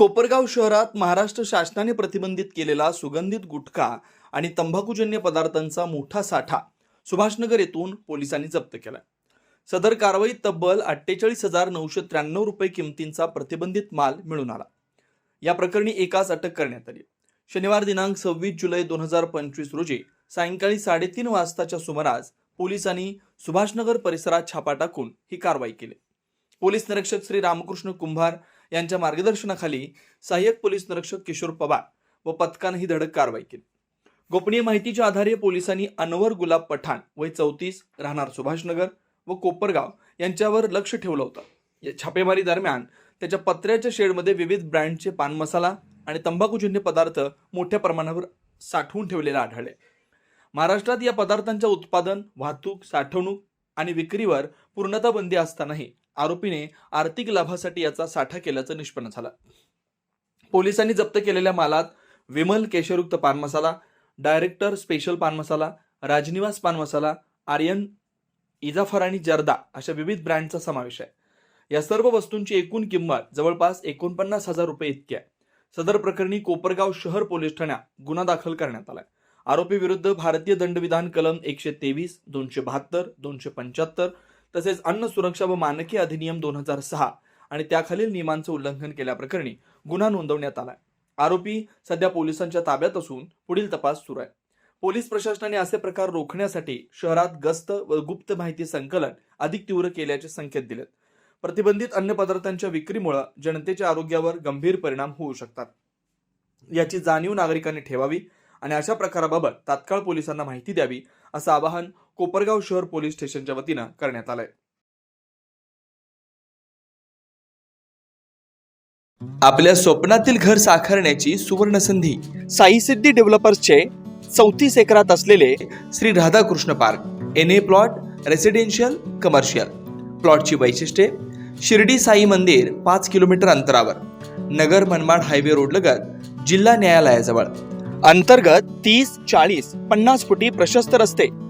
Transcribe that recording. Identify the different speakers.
Speaker 1: कोपरगाव शहरात महाराष्ट्र शासनाने प्रतिबंधित केलेला सुगंधित गुटखा आणि तंबाखूजन्य पदार्थांचा मोठा साठा सुभाषनगर येथून पोलिसांनी जप्त केला सदर कारवाईत तब्बल अठ्ठेचाळीस हजार नऊशे त्र्याण्णव रुपये किमतींचा प्रतिबंधित माल मिळून आला. या प्रकरणी एकाच अटक करण्यात आली. शनिवार दिनांक सव्वीस जुलै दोन हजार पंचवीस रोजी सायंकाळी साडेतीन वाजताच्या सुमारास पोलिसांनी सुभाषनगर परिसरात छापा टाकून ही कारवाई केली. पोलीस निरीक्षक श्री रामकृष्ण कुंभार यांच्या मार्गदर्शनाखाली सहाय्यक पोलीस निरीक्षक किशोर पवार व पथकानं ही धडक कारवाई केली. गोपनीय माहितीच्या आधारे पोलिसांनी अनवर गुलाब पठाण वय चौतीस राहणार सुभाषनगर व कोपरगाव यांच्यावर लक्ष ठेवलं होतं. या छापेमारी दरम्यान त्याच्या पत्र्याच्या शेडमध्ये विविध ब्रँडचे पान मसाला आणि तंबाखूजन्य पदार्थ मोठ्या प्रमाणावर साठवून ठेवलेले आढळले. महाराष्ट्रात या पदार्थांच्या उत्पादन वाहतूक साठवणूक आणि विक्रीवर पूर्णतः बंदी असतानाही आरोपीने आर्थिक लाभासाठी याचा साठा केल्याचं निष्पन्न झालं. पोलिसांनी जप्त केलेल्या मालात विमल केशरयुक्त पान मसाला डायरेक्टर स्पेशल पान मसाला राजनिवास पान मसाला आर्यन इजाफर आणि जर्दा अशा विविध ब्रँडचा समावेश आहे. या सर्व वस्तूंची एकूण किंमत जवळपास एकोणपन्नास हजार रुपये इतकी आहे. सदर प्रकरणी कोपरगाव शहर पोलीस ठाण्यात गुन्हा दाखल करण्यात आलाय. आरोपी विरुद्ध भारतीय दंडविधान कलम एकशे तेवीस दोनशे बहात्तर दोनशे पंच्याहत्तर तसेच अन्न सुरक्षा व मानकी अधिनियम दोन हजार सहा आणि त्याखालील नियमांचं उल्लंघन केल्याप्रकरणी गुन्हा नोंदवण्यात आलाय. आरोपी सध्या पोलिसांच्या ताब्यात असून पुढील तपास सुरू आहे. पोलीस प्रशासनाने असे प्रकार रोखण्यासाठी शहरात गस्त व गुप्त माहिती संकलन अधिक तीव्र केल्याचे संकेत दिलेत. प्रतिबंधित अन्न पदार्थांच्या विक्रीमुळे जनतेच्या आरोग्यावर गंभीर परिणाम होऊ शकतात. याची जाणीव नागरिकांनी ठेवावी आणि अशा प्रकाराबाबत तात्काळ पोलिसांना माहिती द्यावी असं आवाहन कोपरगाव शहर पोलीस स्टेशनच्या वतीनं करण्यात आलंय. आपल्या स्वप्नातील घर साकारण्याची सुवर्ण संधी साई सिद्धी डेव्हलपर्सचे चौतीस एकरात असलेले Shri Radhakrishna park N A plot residential commercial प्लॉटची वैशिष्ट्ये शिर्डी साई मंदिर पाच किलोमीटर अंतरावर नगर मनमाड हायवे रोड लगत जिल्हा न्यायालयाजवळ. अंतर्गत तीस चाळीस पन्नास फुटी प्रशस्त रस्ते.